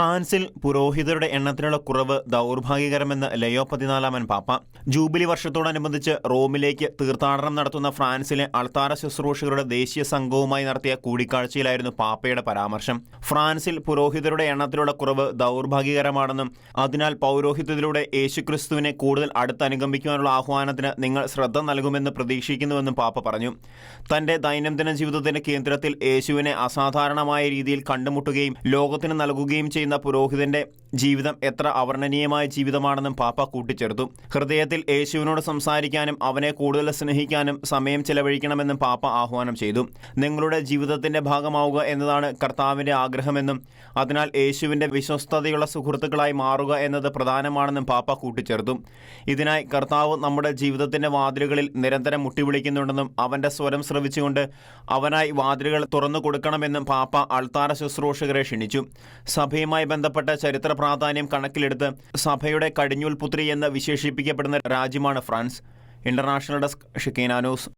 ഫ്രാൻസിൽ പുരോഹിതരുടെ എണ്ണത്തിലുള്ള കുറവ് ദൗർഭാഗ്യകരമെന്ന് ലയോ പതിനാലാമൻ പാപ്പ. ജൂബിലി വർഷത്തോടനുബന്ധിച്ച് റോമിലേക്ക് തീർത്ഥാടനം നടത്തുന്ന ഫ്രാൻസിലെ അൾത്താര ശുശ്രൂഷകരുടെ ദേശീയ സംഘവുമായി നടത്തിയ കൂടിക്കാഴ്ചയിലായിരുന്നു പാപ്പയുടെ പരാമർശം. ഫ്രാൻസിൽ പുരോഹിതരുടെ എണ്ണത്തിലുള്ള കുറവ് ദൗർഭാഗ്യകരമാണെന്നും അതിനാൽ പൗരോഹിത്യത്തിലൂടെ യേശുക്രിസ്തുവിനെ കൂടുതൽ അടുത്ത് അനുഗമിക്കുവാനുള്ള ആഹ്വാനത്തിന് നിങ്ങൾ ശ്രദ്ധ നൽകുമെന്ന് പ്രതീക്ഷിക്കുന്നുവെന്നും പാപ്പ പറഞ്ഞു. തന്റെ ദൈനംദിന ജീവിതത്തിന്റെ കേന്ദ്രത്തിൽ യേശുവിനെ അസാധാരണമായ രീതിയിൽ കണ്ടുമുട്ടുകയും ലോകത്തിന് നൽകുകയും ചെയ്യുന്ന പുരോഹിതന്റെ ജീവിതം എത്ര അവർണനീയമായ ജീവിതമാണെന്നും പാപ്പ കൂട്ടിച്ചേർത്തു. ഹൃദയത്തിൽ യേശുവിനോട് സംസാരിക്കാനും അവനെ കൂടുതൽ സ്നേഹിക്കാനും സമയം ചെലവഴിക്കണമെന്നും പാപ്പ ആഹ്വാനം ചെയ്തു. നിങ്ങളുടെ ജീവിതത്തിന്റെ ഭാഗമാവുക എന്നതാണ് കർത്താവിന്റെ ആഗ്രഹമെന്നും അതിനാൽ യേശുവിന്റെ വിശ്വസ്തതയുള്ള സുഹൃത്തുക്കളായി മാറുക എന്നത് പ്രധാനമാണെന്നും പാപ്പ കൂട്ടിച്ചേർത്തു. ഇതിനായി കർത്താവ് നമ്മുടെ ജീവിതത്തിന്റെ വാതിലുകളിൽ നിരന്തരം മുട്ടിവിളിക്കുന്നുണ്ടെന്നും അവന്റെ സ്വരം ശ്രവിച്ചുകൊണ്ട് അവനായി വാതിലുകൾ തുറന്നു കൊടുക്കണമെന്നും പാപ്പ അൾത്താര ശുശ്രൂഷകരെ ക്ഷണിച്ചു. സഭയുമായി ബന്ധപ്പെട്ട ചരിത്ര പ്രാധാന്യം കണക്കിലെടുത്ത് സഭയുടെ കടിഞ്ഞൂൽ പുത്രി എന്ന് വിശേഷിപ്പിക്കപ്പെടുന്ന രാജ്യമാണ് France. International desk Shikkeena news.